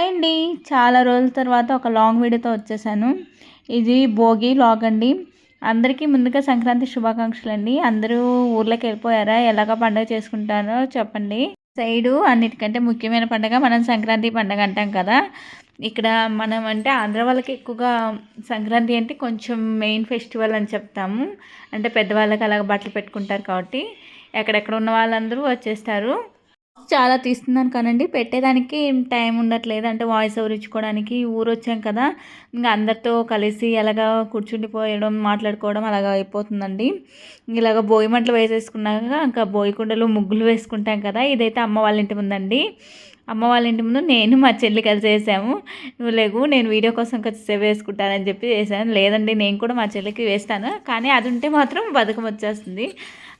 అండి. చాలా రోజుల తర్వాత ఒక లాంగ్ వీడియోతో వచ్చేసాను. ఇది భోగి లాగ్ అండి. అందరికీ ముందుగా సంక్రాంతి శుభాకాంక్షలు అండి అందరూ ఊర్లోకి వెళ్ళిపోయారా? ఎలాగ పండుగ చేసుకుంటారో చెప్పండి. సైడు అన్నిటికంటే ముఖ్యమైన పండుగ మనం సంక్రాంతి పండుగ అంటాం కదా. ఇక్కడ మనం అంటే ఆంధ్ర వాళ్ళకి ఎక్కువగా సంక్రాంతి అంటే కొంచెం మెయిన్ ఫెస్టివల్ అని చెప్తాము. అంటే పెద్దవాళ్ళకి అలాగ బట్టలు పెట్టుకుంటారు కాబట్టి ఎక్కడెక్కడ ఉన్న వాళ్ళందరూ వచ్చేస్తారు. చాలా తీస్తున్నాను కానండి. పెట్టేదానికి టైం ఉండట్లేదు. అంటే వాయిస్ ఓవర్ ఇచ్చుకోవడానికి ఊరు వచ్చాం కదా. ఇంకా అందరితో కలిసి అలాగా కూర్చుండిపోయడం మాట్లాడుకోవడం అలాగా అయిపోతుందండి. ఇలాగ బోయి మంటలు వేసేసుకున్నాక ఇంకా బోయి కుండలు ముగ్గులు వేసుకుంటాం కదా. ఇదైతే అమ్మ వాళ్ళ ఇంటి ముందండి. అమ్మ వాళ్ళ ఇంటి ముందు నేను మా చెల్లి కలిసి వేసాము. నువ్వు లేవు నేను వీడియో కోసం సేవ్ వేసుకుంటానని చెప్పి వేసాను. లేదండి నేను కూడా మా చెల్లికి వేస్తాను. కానీ అది ఉంటే మాత్రం బతుకం వచ్చేస్తుంది.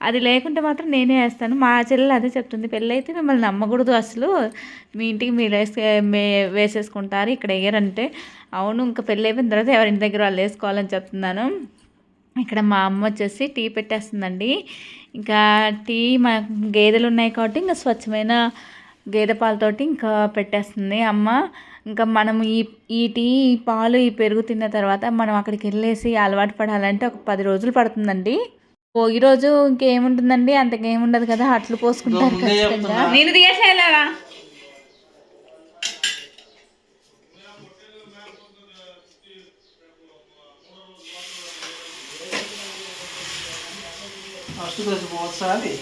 అది లేకుంటే మాత్రం నేనే వేస్తాను. మా చెల్లెలు అదే చెప్తుంది. పెళ్ళైతే మిమ్మల్ని నమ్మకూడదు అసలు. మీ ఇంటికి మీరు వేసే వేసేసుకుంటారు ఇక్కడ వేయరంటే. అవును ఇంకా పెళ్ళి అయిపోయిన తర్వాత ఎవరింటి దగ్గర వాళ్ళు వేసుకోవాలని చెప్తున్నాను. ఇక్కడ మా అమ్మ వచ్చేసి టీ పెట్టేస్తుందండి. ఇంకా టీ మా గేదెలు ఉన్నాయి కాబట్టి ఇంకా స్వచ్ఛమైన గేదె పాలతోటి ఇంకా పెట్టేస్తుంది. అమ్మ ఇంకా మనం ఈ ఈ టీ ఈ పాలు ఈ పెరుగు తిన్న తర్వాత మనం అక్కడికి వెళ్ళేసి అలవాటు పడాలంటే ఒక పది రోజులు పడుతుందండి. భోగి రోజు ఇంకేముంటుందండి? అంతకేముండదు కదా అట్లు పోసుకుంటారు ఖచ్చితంగా. నేను తీసేలాగా ఫస్ట్ రోజు పోసాలి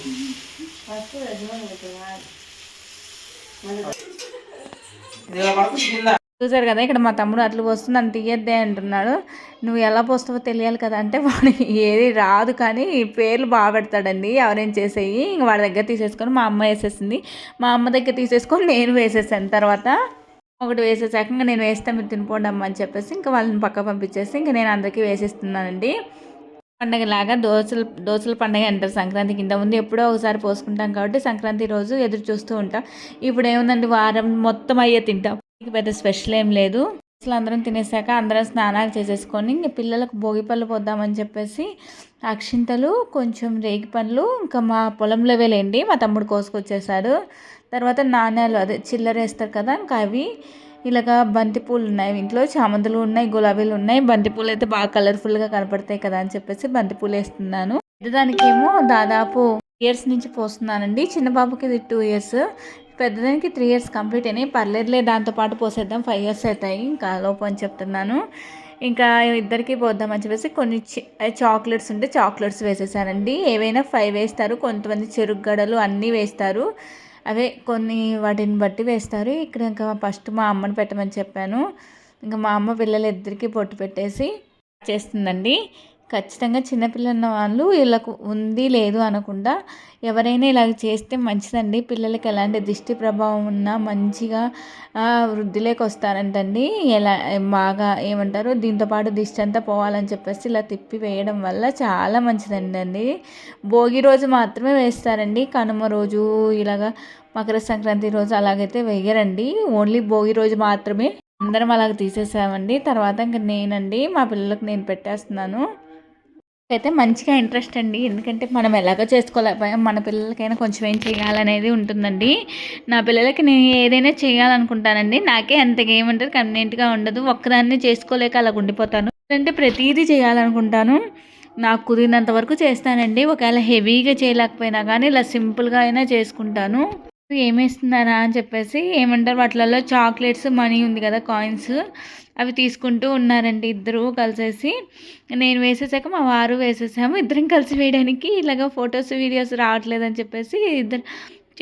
చూసారు కదా ఇక్కడ మా తమ్ముడు అట్లు పోస్తుంది అంత తీయద్దే అంటున్నాడు. నువ్వు ఎలా పోస్తావో తెలియాలి కదా అంటే వాడికి ఏది రాదు కానీ పేర్లు బాగా పెడతాడండి ఎవరేం చేసేయి. ఇంక వాడి దగ్గర తీసేసుకొని మా అమ్మ వేసేసింది. మా అమ్మ దగ్గర తీసేసుకొని నేను వేసేసాను. తర్వాత ఒకటి వేసేసాక ఇంకా నేను వేస్తే మీరు తినిపోండి అమ్మ అని చెప్పేసి ఇంకా వాళ్ళని పక్క పంపించేసి ఇంకా నేను అందరికీ వేసేస్తున్నానండి. పండగలాగా దోశలు దోశల పండగ అంటారు సంక్రాంతి కింద ముందు ఎప్పుడో ఒకసారి పోసుకుంటాం కాబట్టి సంక్రాంతి రోజు ఎదురు చూస్తూ ఉంటాం. ఇప్పుడు ఏముందండి వారం మొత్తం అయ్యే తింటాం. పెద్ద స్పెషల్ ఏం లేదు. అసలు అందరం తినేసాక అందరం స్నానాలు చేసేసుకొని ఇంక పిల్లలకు భోగి పళ్ళు పోద్దామని చెప్పేసి అక్షింతలు కొంచెం రేగి పండ్లు ఇంకా మా పొలంలో వేలేండి. మా తమ్ముడు కోసుకొచ్చేసాడు. తర్వాత నాణ్యాలు అదే చిల్లర వేస్తారు కదా ఇంకా అవి ఇలాగా బంతిపూలు ఉన్నాయి ఇంట్లో చామంతులు ఉన్నాయి గులాబీలు ఉన్నాయి. బంతిపూలు అయితే బాగా కలర్ఫుల్గా కనపడతాయి కదా అని చెప్పేసి బంతిపూలు వేస్తున్నాను. పెద్దదానికేమో దాదాపు ఇయర్స్ నుంచి పోస్తున్నానండి. చిన్న బాబుకి ఇది టూ ఇయర్స్ పెద్దదానికి త్రీ ఇయర్స్ కంప్లీట్ అయినాయి. పర్లేదులే దాంతోపాటు పోసేద్దాం. ఫైవ్ ఇయర్స్ అవుతాయి ఇంకా లోపు అని చెప్తున్నాను. ఇంకా ఇద్దరికి పోద్దామని చెప్పేసి కొన్ని చాక్లెట్స్ ఉంటే చాక్లెట్స్ వేసేసానండి. ఏవైనా ఫైవ్ వేస్తారు. కొంతమంది చెరుకు గడలు అన్నీ వేస్తారు. అవే కొన్ని వాటిని బట్టి వేస్తారు. ఇక్కడ ఇంకా ఫస్ట్ మా అమ్మని పెట్టమని చెప్పాను. ఇంకా మా అమ్మ పిల్లలు ఇద్దరికి పొట్టు పెట్టేసి చేస్తుందండి. ఖచ్చితంగా చిన్నపిల్లన్న వాళ్ళు వీళ్ళకు ఉంది లేదు అనకుండా ఎవరైనా ఇలా చేస్తే మంచిదండి. పిల్లలకి ఎలాంటి దిష్టి ప్రభావం ఉన్నా మంచిగా వృద్ధిలోకి వస్తారంటండి. ఎలా బాగా ఏమంటారు దీంతోపాటు దిష్టి అంతా పోవాలని చెప్పేసి ఇలా తిప్పి వేయడం వల్ల చాలా మంచిదండి అండి భోగి రోజు మాత్రమే వేస్తారండి. కనుమ రోజు ఇలాగా మకర సంక్రాంతి రోజు అలాగైతే వేయరండి. ఓన్లీ భోగి రోజు మాత్రమే అందరం అలాగ తీసేసామండి. తర్వాత ఇంక నేనండి మా పిల్లలకు నేను పెట్టేస్తున్నాను. అయితే మంచిగా ఇంట్రెస్ట్ అండి. ఎందుకంటే మనం ఎలాగో చేసుకోలేకపోయాం మన పిల్లలకైనా కొంచెం ఏం చేయాలనేది ఉంటుందండి. నా పిల్లలకి నేను ఏదైనా చేయాలనుకుంటానండి. నాకే అంతగా ఏమంటారు కన్వీనియంట్గా ఉండదు. ఒక్కదాన్ని చేసుకోలేక అలా ఉండిపోతాను. అంటే ప్రతిదీ చేయాలనుకుంటాను. నాకు కుదిరినంత వరకు చేస్తానండి. ఒకవేళ హెవీగా చేయలేకపోయినా కానీ ఇలా సింపుల్గా అయినా చేసుకుంటాను. ఏమేస్తున్నారా? అని చెప్పేసి ఏమంటారు వాటిలలో చాక్లెట్స్ మనీ ఉంది కదా కాయిన్స్. అవి తీసుకుంటూ ఉన్నారండి ఇద్దరు కలిసేసి. నేను వేసేసాక మా వారు వేసేసాము. ఇద్దరం కలిసి వేయడానికి ఇలాగ ఫొటోస్ వీడియోస్ రావట్లేదని చెప్పేసి ఇద్దరు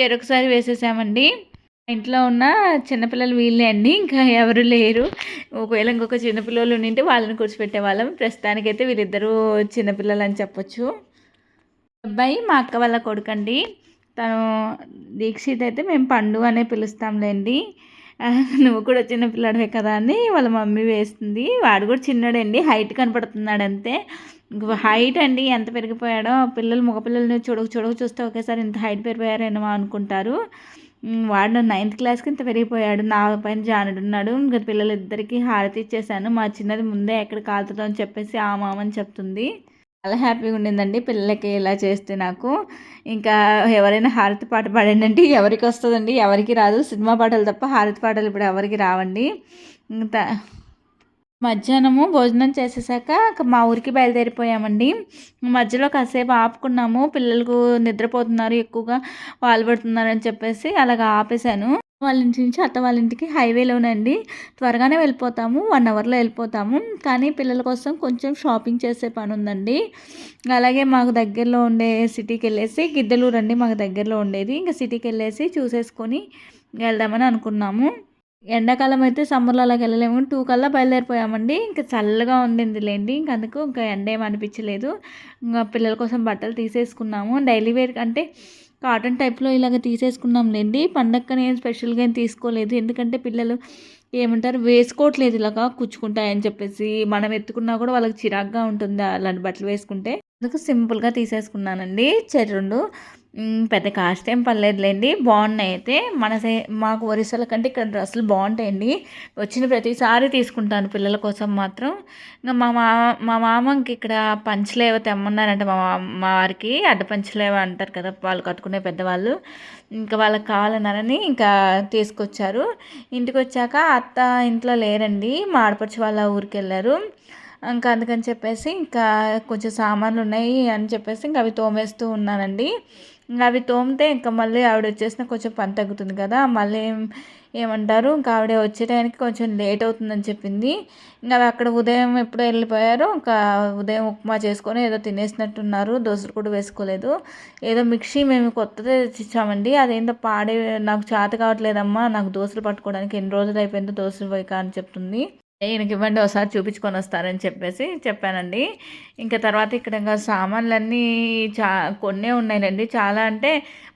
చెరొకసారి వేసేసామండి. ఇంట్లో ఉన్న చిన్నపిల్లలు వీళ్ళే అండి. ఇంకా ఎవరు లేరు. ఒకవేళ ఇంకొక చిన్నపిల్లలు ఉంటే వాళ్ళని కూర్చోపెట్టే వాళ్ళం ప్రస్తుతానికైతే వీళ్ళిద్దరూ చిన్నపిల్లలు అని చెప్పొచ్చు. అబ్బాయి మా అక్క వాళ్ళ కొడుకండి. తను దీక్షిత్ అయితే మేము పండు అనే పిలుస్తాంలేండి. నువ్వు కూడా చిన్న పిల్లాడివే కదా అని వాళ్ళ మమ్మీ వేస్తుంది. వాడు కూడా చిన్నడండి హైట్ కనపడుతున్నాడు అంతే. హైట్ అండి ఎంత పెరిగిపోయాడో. పిల్లలు మగపిల్లల్ని చూడక చూడక చూస్తే ఒకేసారి ఇంత హైట్ పెరిగిపోయారేమో అనుకుంటారు. వాడు నైన్త్ క్లాస్కి ఇంత పెరిగిపోయాడు. నా పైన జానుడు ఉన్నాడు. ఇంకా పిల్లలిద్దరికీ హారతి ఇచ్చేసాను మా చిన్నది ముందే ఎక్కడ కాలుతుందో అని చెప్పేసి ఆ మామని చెప్తుంది. చాలా హ్యాపీగా ఉండిందండి. పిల్లలకి ఇలా చేస్తే నాకు ఇంకా ఎవరైనా హారతి పాట పాడండి అంటే ఎవరికి వస్తుందండి? ఎవరికి రాదు. సినిమా పాటలు తప్ప హారతి పాటలు ఇప్పుడు ఎవరికి రావండి. ఇంకా మధ్యాహ్నము భోజనం చేసేసాక మా ఊరికి బయలుదేరిపోయామండి. మధ్యలో కాసేపు ఆపుకున్నాము. పిల్లలకు నిద్రపోతున్నారు ఎక్కువగా. వాళ్ళు అని చెప్పేసి అలాగ ఆపేశాను. వాళ్ళ ఇంటి నుంచి అత్త వాళ్ళ ఇంటికి హైవేలోనండి. త్వరగానే వెళ్ళిపోతాము వన్ అవర్లో వెళ్ళిపోతాము. కానీ పిల్లల కోసం కొంచెం షాపింగ్ చేసే పని ఉందండి అలాగే మాకు దగ్గరలో ఉండే సిటీకి వెళ్ళేసి గిద్దలూరు అండి మాకు దగ్గరలో ఉండేది. ఇంకా సిటీకి వెళ్ళేసి చూసేసుకొని వెళ్దామని అనుకున్నాము. ఎండాకాలం అయితే సమ్మర్లో అలాగ వెళ్ళలేము. టూ కల్లా బయలుదేరిపోయామండి. ఇంకా చల్లగా ఉండింది లేండి ఇంక అందుకు ఇంకా ఎండ ఏం అనిపించలేదు. ఇంకా పిల్లల కోసం బట్టలు తీసేసుకున్నాము. డైలీ వేర్ అంటే కాటన్ టైప్లో ఇలాగ తీసేసుకున్నాం లేండి పండగ నేను స్పెషల్గా ఏం తీసుకోలేదు. ఎందుకంటే పిల్లలు ఏమంటారు వేసుకోవట్లేదు ఇలాగా కూర్చుకుంటాయని చెప్పేసి. మనం ఎత్తుకున్నా కూడా వాళ్ళకి చిరాగ్గా ఉంటుంది అలాంటి బట్టలు వేసుకుంటే. అందుకు సింపుల్గా తీసేసుకున్నానండి. చెర్రుండు పెద్ద కాస్ట్ ఏం పర్లేదులేండి. బాగున్నాయి అయితే మన సే మాకు ఒరిస్సాల కంటే ఇక్కడ డ్రెస్సులు బాగుంటాయండి. వచ్చిన ప్రతిసారి తీసుకుంటాను పిల్లల కోసం మాత్రం. ఇంకా మా మా మా మామకి ఇక్కడ పంచలేవ తెమ్మన్నారంటే మా మా వారికి. అడ్డ పంచలేవ అంటారు కదా వాళ్ళు కట్టుకునే పెద్దవాళ్ళు. ఇంకా వాళ్ళకి కావాలన్నారని ఇంకా తీసుకొచ్చారు. ఇంటికి వచ్చాక అత్త ఇంట్లో లేరండి. మా ఆడపడిచి వాళ్ళ ఊరికి వెళ్ళారు. ఇంకా అందుకని చెప్పేసి ఇంకా కొంచెం సామాన్లు ఉన్నాయి అని చెప్పేసి ఇంకా అవి తోమేస్తూ ఉన్నానండి. ఇంకా అవి తోమితే ఇంకా మళ్ళీ ఆవిడ వచ్చేసిన కొంచెం పని తగ్గుతుంది కదా మళ్ళీ ఏమంటారు? ఇంకా ఆవిడ వచ్చే టైంకి కొంచెం లేట్ అవుతుందని చెప్పింది. ఇంకా అవి అక్కడ ఉదయం ఎప్పుడో వెళ్ళిపోయారు. ఇంకా ఉదయం ఉప్మా చేసుకొని ఏదో తినేసినట్టున్నారు. దోశలు కూడా వేసుకోలేదు. ఏదో మిక్సీ మేము కొత్తది ఇచ్చామండి అదేంటో పాడే నాకు చేత కావట్లేదమ్మా నాకు దోశలు పట్టుకోవడానికి ఎన్ని రోజులు అయిపోయిందో దోశలు పోయిక అని చెప్తుంది. ఈయనకి ఇవ్వండి ఒకసారి చూపించుకొని వస్తారని చెప్పేసి చెప్పానండి. ఇంకా తర్వాత ఇక్కడ ఇంకా సామాన్లన్నీ చా కొన్నే ఉన్నాయండి చాలా అంటే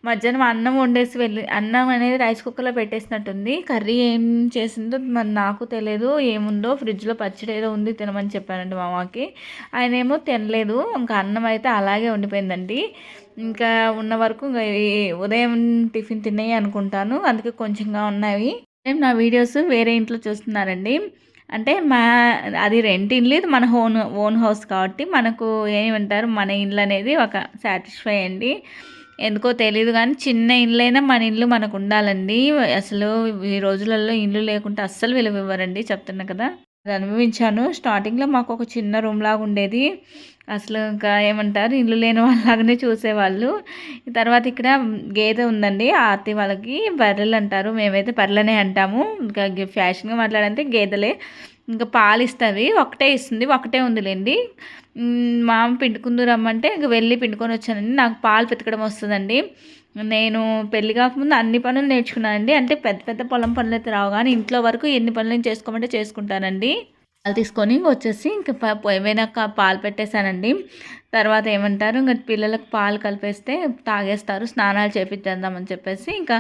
మధ్యాహ్నం అన్నం వండేసి వెళ్ళి అన్నం అనేది రైస్ కుక్కర్లో పెట్టేసినట్టుంది. కర్రీ ఏం చేసిందో మరి నాకు తెలియదు ఏముందో ఫ్రిడ్జ్లో పచ్చడి ఏదో ఉంది తినమని చెప్పానండి మామకి ఆయన ఏమో తినలేదు. ఇంకా అన్నం అయితే అలాగే ఉండిపోయిందండి. ఇంకా ఉన్న వరకు ఉదయం టిఫిన్ తిన్నాయి అనుకుంటాను. అందుకే కొంచెంగా ఉన్నాయి. నా వీడియోస్ వేరే ఇంట్లో చూస్తున్నారండి. అంటే మా అది రెంట్ ఇల్లు మన ఓన్ ఓన్ హౌస్ కాబట్టి మనకు ఏమంటారు మన ఇల్లు అనేది ఒక సాటిస్ఫై అండి. ఎందుకో తెలియదు కానీ చిన్న ఇల్లైనా మన ఇల్లు మనకు ఉండాలండి. అసలు ఈ రోజులలో ఇల్లు లేకుంటే అస్సలు విలువ ఇవ్వరండి చెప్తున్నా కదా. అది అనుభవించాను. స్టార్టింగ్లో మాకు ఒక చిన్న రూమ్ లాగా ఉండేది. అసలు ఇంకా ఏమంటారు? ఇల్లు లేని వాళ్ళలాగానే చూసేవాళ్ళు. తర్వాత ఇక్కడ గేదె ఉందండి. ఆర్తి వాళ్ళకి బర్రెలు అంటారు. మేమైతే బర్రెలనే అంటాము. ఇంకా ఫ్యాషన్గా మాట్లాడంటే గేదెలే. ఇంకా పాలు ఇస్తుంది ఒకటే ఇస్తుంది. ఒకటే ఉందిలేండి. మామ పిండుకుందు రమ్మంటే ఇంక వెళ్ళి పిండుకొని వచ్చానండి. నాకు పాలు పెతకడం వస్తుందండి. నేను పెళ్ళి కాకముందు అన్ని పనులు నేర్చుకున్నానండి. అంటే పెద్ద పెద్ద పొలం పనులు అయితే రావు కానీ ఇంట్లో వరకు ఎన్ని పనులు చేసుకోమంటే చేసుకుంటానండి. పాలు తీసుకొని వచ్చేసి ఇంకా పోయినాక పాలు పెట్టేశానండి. తర్వాత ఏమంటారు ఇంకా పిల్లలకు పాలు కలిపేస్తే తాగేస్తారు స్నానాలు చేపించేద్దామని చెప్పేసి ఇంకా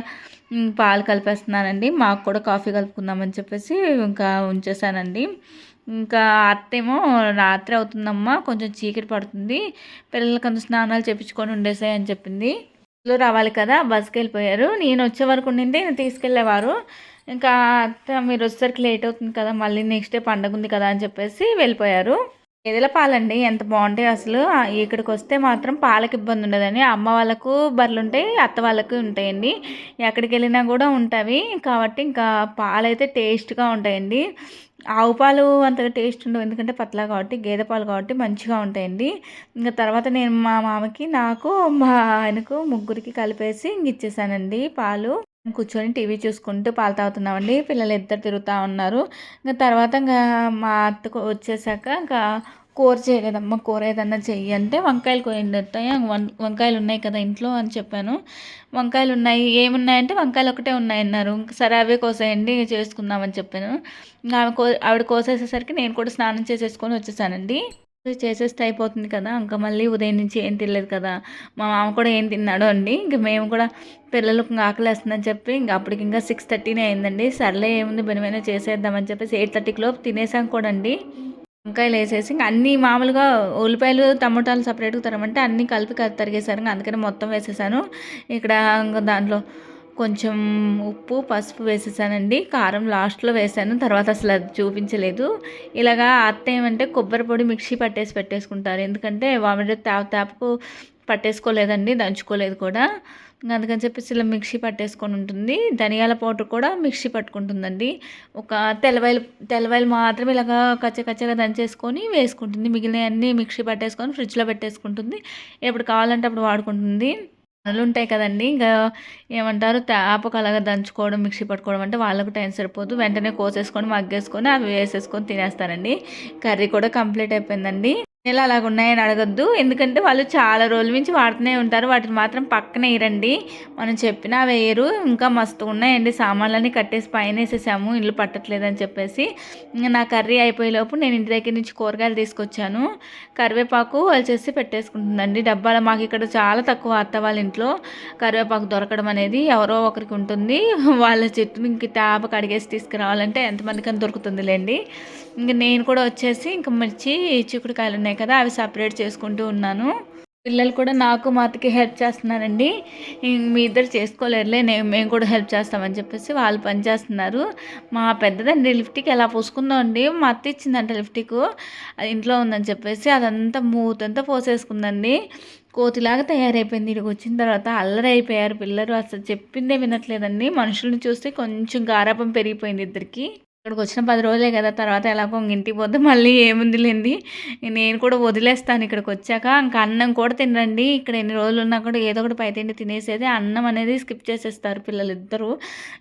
పాలు కలిపేస్తున్నానండి. మాకు కూడా కాఫీ కలుపుకుందామని చెప్పేసి ఇంకా ఉంచేసానండి ఇంకా అత్తేమో రాత్రి అవుతుందమ్మా కొంచెం చీకటి పడుతుంది పిల్లలకి అంత స్నానాలు చేపించుకొని ఉండేసాయి అని చెప్పింది. రావాలి కదా బస్కి వెళ్ళిపోయారు నేను వచ్చే వరకు ఉండింది తీసుకెళ్ళేవారు. ఇంకా అత్త మీరు వచ్చేసరికి లేట్ అవుతుంది కదా మళ్ళీ నెక్స్ట్ డే పండగ ఉంది కదా అని చెప్పేసి వెళ్ళిపోయారు. గేదెల పాలండి ఎంత బాగుంటాయి అసలు. ఇక్కడికి వస్తే మాత్రం పాలకు ఇబ్బంది ఉండదని అమ్మ వాళ్ళకు బర్రెలు ఉంటాయి అత్త వాళ్ళకు ఉంటాయండి. ఎక్కడికి వెళ్ళినా కూడా ఉంటాయి కాబట్టి ఇంకా పాలైతే టేస్ట్గా ఉంటాయండి. ఆవు పాలు అంతగా టేస్ట్ ఉండవు. ఎందుకంటే పతలా కాబట్టి గేదె పాలు కాబట్టి మంచిగా ఉంటాయండి. ఇంకా తర్వాత నేను మా మామకి నాకు మా ఆయనకు ముగ్గురికి కలిపేసి ఇంక ఇచ్చేసానండి పాలు. కూర్చొని టీవీ చూసుకుంటూ పాలు తాగుతున్నామండి. పిల్లలు ఇద్దరు తిరుగుతూ ఉన్నారు. ఇంకా తర్వాత ఇంకా మా అత్తకు వచ్చేసాక ఇంకా కూర చేయలేదమ్మా కూర ఏదన్నా చెయ్యి అంటే వంకాయలు కోయండి వంకాయలు ఉన్నాయి కదా ఇంట్లో అని చెప్పాను. వంకాయలు ఉన్నాయి ఏమున్నాయంటే వంకాయలు ఒకటే ఉన్నాయన్నారు. సరే అవే కోసేయండి చేసుకుందామని చెప్పాను. ఆమె కో ఆవిడ కోసేసేసరికి నేను కూడా స్నానం చేసేసుకొని వచ్చేసానండి. చేసేస్తే అయిపోతుంది కదా ఇంకా మళ్ళీ ఉదయం నుంచి ఏం తినలేదు కదా. మా మామ కూడా ఏం తిన్నాడో అండి. ఇంక మేము కూడా పిల్లలకు ఆకలి వేస్తుందని చెప్పి ఇంక అప్పటికి ఇంకా సిక్స్ థర్టీనే అయిందండి. సర్లే ఏముంది బెనిమైనా చేసేద్దామని చెప్పేసి ఎయిట్ థర్టీకి లోపు తినేసాం కూడా అండి వంకాయలు వేసేసి ఇంకా అన్ని మామూలుగా ఉల్లిపాయలు టమోటాలు సపరేట్గా తరమంటే అన్నీ కలిపి తరిగేశారు అందుకని మొత్తం వేసేసాను. ఇక్కడ దాంట్లో కొంచెం ఉప్పు పసుపు వేసేసానండి. కారం లాస్ట్లో వేసాను. తర్వాత అసలు అది చూపించలేదు. ఇలాగా అత్త ఏమంటే కొబ్బరి పొడి మిక్సీ పట్టేసి పెట్టేసుకుంటారు. ఎందుకంటే వామిడి తేప తేపకు పట్టేసుకోలేదండి దంచుకోలేదు కూడా. అందుకని చెప్పేసి ఇలా మిక్సీ పట్టేసుకొని ఉంటుంది. ధనియాల పౌడర్ కూడా మిక్సీ పట్టుకుంటుందండి. ఒక తెల్లవాయలు తెల్లవాయలు మాత్రం ఇలాగా కచ్చ కచ్చగా దంచేసుకొని వేసుకుంటుంది. మిగిలినవన్నీ మిక్సీ పట్టేసుకొని ఫ్రిడ్జ్లో పెట్టేసుకుంటుంది. ఎప్పుడు కావాలంటే అప్పుడు వాడుకుంటుంది. పనులు ఉంటాయి కదండి. ఇంకా ఏమంటారు? తాపకు అలాగ దంచుకోవడం మిక్సీ పట్టుకోవడం అంటే వాళ్ళకు టైం సరిపోదు. వెంటనే కోసేసుకొని మగ్గేసుకొని అవి వేసేసుకొని తినేస్తారండి. కర్రీ కూడా కంప్లీట్ అయిపోయిందండి. నెల అలాగ ఉన్నాయని అడగద్దు. ఎందుకంటే వాళ్ళు చాలా రోజుల నుంచి వాడుతూనే ఉంటారు. వాటిని మాత్రం పక్కన వేయరండి మనం చెప్పినా వేయరు. ఇంకా మస్తు ఉన్నాయండి. సామాన్లన్నీ కట్టేసి పైన వేసేసాము. ఇల్లు పట్టట్లేదని చెప్పేసి. ఇంకా నా కర్రీ అయిపోయేలోపు నేను ఇంటి దగ్గర నుంచి కూరగాయలు తీసుకొచ్చాను. కరివేపాకు వాళ్ళు చేసి పెట్టేసుకుంటుందండి. డబ్బాల మాకు ఇక్కడ చాలా తక్కువ అత్త వాళ్ళ ఇంట్లో కరివేపాకు దొరకడం అనేది ఎవరో ఒకరికి ఉంటుంది. వాళ్ళ చెట్టుని ఇంక తాప కడిగేసి తీసుకురావాలంటే ఎంతమందికని దొరుకుతుందిలేండి. ఇంక నేను కూడా వచ్చేసి ఇంక మిర్చి చిక్కుడుకాయలు ఉన్నాయి కదా అవి సపరేట్ చేసుకుంటూ ఉన్నాను. పిల్లలు కూడా నాకు మా అత్తకి హెల్ప్ చేస్తున్నారండి మీ ఇద్దరు చేసుకోలేరులే నేను మేము కూడా హెల్ప్ చేస్తామని చెప్పేసి వాళ్ళు పని చేస్తున్నారు. మా పెద్దదండి లిఫ్ట్కి ఎలా పోసుకుందాం అండి? మా అత్త ఇచ్చిందంట లిఫ్టికు. అది ఇంట్లో ఉందని చెప్పేసి అదంతా మూతంతా పోసేసుకుందండి. కోతిలాగా తయారైపోయింది ఇక్కడికి వచ్చిన తర్వాత అల్లరి అయిపోయారు పిల్లలు. అసలు చెప్పిందే వినట్లేదండి. మనుషుల్ని చూస్తే కొంచెం గారాపం పెరిగిపోయింది ఇద్దరికి. ఇక్కడికి వచ్చిన పది రోజులే కదా తర్వాత ఎలాగో ఇంక ఇంటికి పోతే మళ్ళీ ఏముంది లేండి నేను కూడా వదిలేస్తాను ఇక్కడికి వచ్చాక ఇంకా అన్నం కూడా తినరండి. ఇక్కడ ఎన్ని రోజులు ఉన్నా కూడా ఏదో ఒకటి పై తిండి తినేసేది అన్నం అనేది స్కిప్ చేసేస్తారు పిల్లలు ఇద్దరు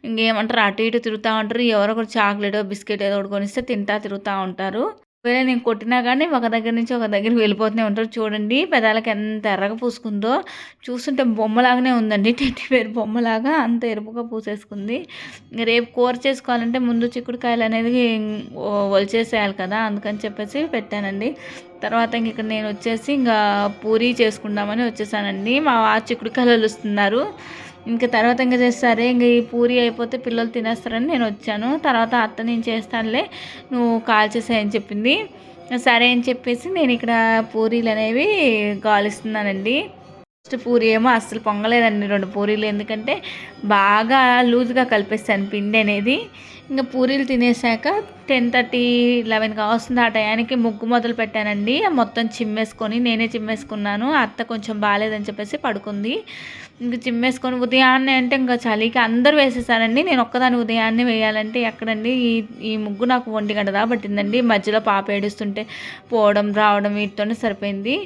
ఇంకేమంటారు అటు ఇటు తిరుగుతూ ఉంటారు ఎవరో ఒకరు చాక్లెట్ బిస్కెట్ ఏదో ఒకటి కొనిస్తే తింటా తిరుగుతూ ఉంటారు. ఒకవేళ నేను కొట్టినా కానీ ఒక దగ్గర నుంచి ఒక దగ్గరికి వెళ్ళిపోతూనే ఉంటారు. చూడండి పెదాలకి ఎంత ఎర్రగా పూసుకుందో. చూస్తుంటే బొమ్మలాగానే ఉందండి. టెట్టి పేరు బొమ్మలాగా అంత ఎరుపుగా పూసేసుకుంది. ఇంక రేపు కూర చేసుకోవాలంటే ముందు చిక్కుడుకాయలు అనేది వలిచేసేయాలి కదా అందుకని చెప్పేసి పెట్టానండి. తర్వాత ఇంక ఇక్కడ నేను వచ్చేసి ఇంకా పూరీ చేసుకుందామని వచ్చేసానండి. మా చిక్కుడుకాయలు వలుస్తున్నారు. ఇంకా తర్వాత ఇంకా చేస్తారే ఇంక ఈ పూరి అయిపోతే పిల్లలు తినేస్తారని నేను వచ్చాను. తర్వాత అత్త నేను చేస్తానులే నువ్వు కాల్ చేసాయని చెప్పింది. సరే అని చెప్పేసి నేను ఇక్కడ పూరీలు అనేవి గాలిస్తున్నానండి. ఫస్ట్ పూరి ఏమో అస్సలు పొంగలేదండి రెండు పూరీలు. ఎందుకంటే బాగా లూజ్గా కలిపేస్తాను పిండి అనేది. ఇంకా పూరీలు తినేసాక టెన్ థర్టీ లెవెన్ కావస్తుంది ఆ టయానికి ముగ్గు మొదలు పెట్టానండి. మొత్తం చిమ్మేసుకొని నేనే చిమ్మేసుకున్నాను. అత్త కొంచెం బాగాలేదని చెప్పేసి పడుకుంది. ఇంక చిమ్మేసుకొని ఉదయాన్నే అంటే ఇంకా చలికి అందరూ వేసేసారండి. నేను ఒక్కదాని ఉదయాన్నే వేయాలంటే ఎక్కడండి? ఈ ఈ ముగ్గు నాకు ఒంటి గంట దా పట్టిందండి. మధ్యలో పాప ఏడుస్తుంటే పోవడం రావడం వీటితోనే సరిపోయింది.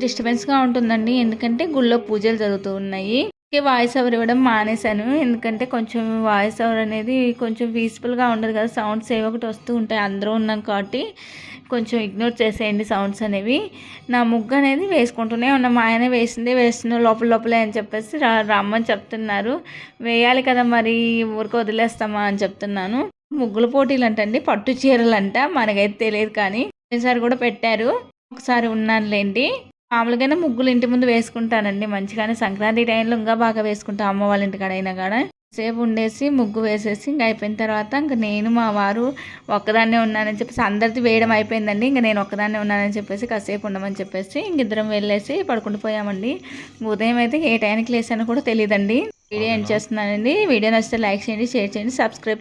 డిస్టర్బెన్స్గా ఉంటుందండి. ఎందుకంటే గుళ్ళో పూజలు జరుగుతూ ఉన్నాయి. వాయిస్ ఓవర్ ఇవ్వడం మానేశాను. ఎందుకంటే కొంచెం వాయిస్ ఓవర్ అనేది కొంచెం పీస్ఫుల్గా ఉండదు కదా. సౌండ్స్ ఏవో ఒకటి వస్తూ ఉంటాయి అందరూ ఉన్నాం కాబట్టి కొంచెం ఇగ్నోర్ చేసేయండి సౌండ్స్ అనేవి. నా ముగ్గు అనేది వేసుకుంటూనే ఉన్నా. మా ఆయన వేసిందే వేస్తున్నా లోపల లోపలే అని చెప్పేసి రా రమ్మని చెప్తున్నారు. వేయాలి కదా మరి ఊరికి వదిలేస్తామా అని చెప్తున్నాను. ముగ్గుల పోటీలు అంటండి పట్టు చీరలు అంట మనకైతే తెలియదు కానీ ఒకసారి కూడా పెట్టారు. ఒకసారి ఉన్నానులేండి. మామూలుగానే ముగ్గులు ఇంటి ముందు వేసుకుంటానండి మంచిగానే. సంక్రాంతి టైంలో ఇంకా బాగా వేసుకుంటాం అమ్మ వాళ్ళ ఇంటికాడ అయినా కూడా సేపు ఉండేసి ముగ్గు వేసేసి ఇంకా అయిపోయిన తర్వాత ఇంకా నేను మా వారు ఒక్కదాన్నే ఉన్నానని చెప్పేసి అందరిది వేయడం అయిపోయిందండి. ఇంకా నేను ఒక్కదాన్నే ఉన్నానని చెప్పేసి కాసేపు ఉండమని చెప్పేసి ఇంకిద్దరం వెళ్ళేసి పడుకుంటపోయామండి ఉదయం అయితే ఏ టైంకి లేసానో కూడా తెలియదండి వీడియో ఎండ్ చేస్తున్నానండి. వీడియో నచ్చితే లైక్ చేయండి షేర్ చేయండి సబ్స్క్రైబ్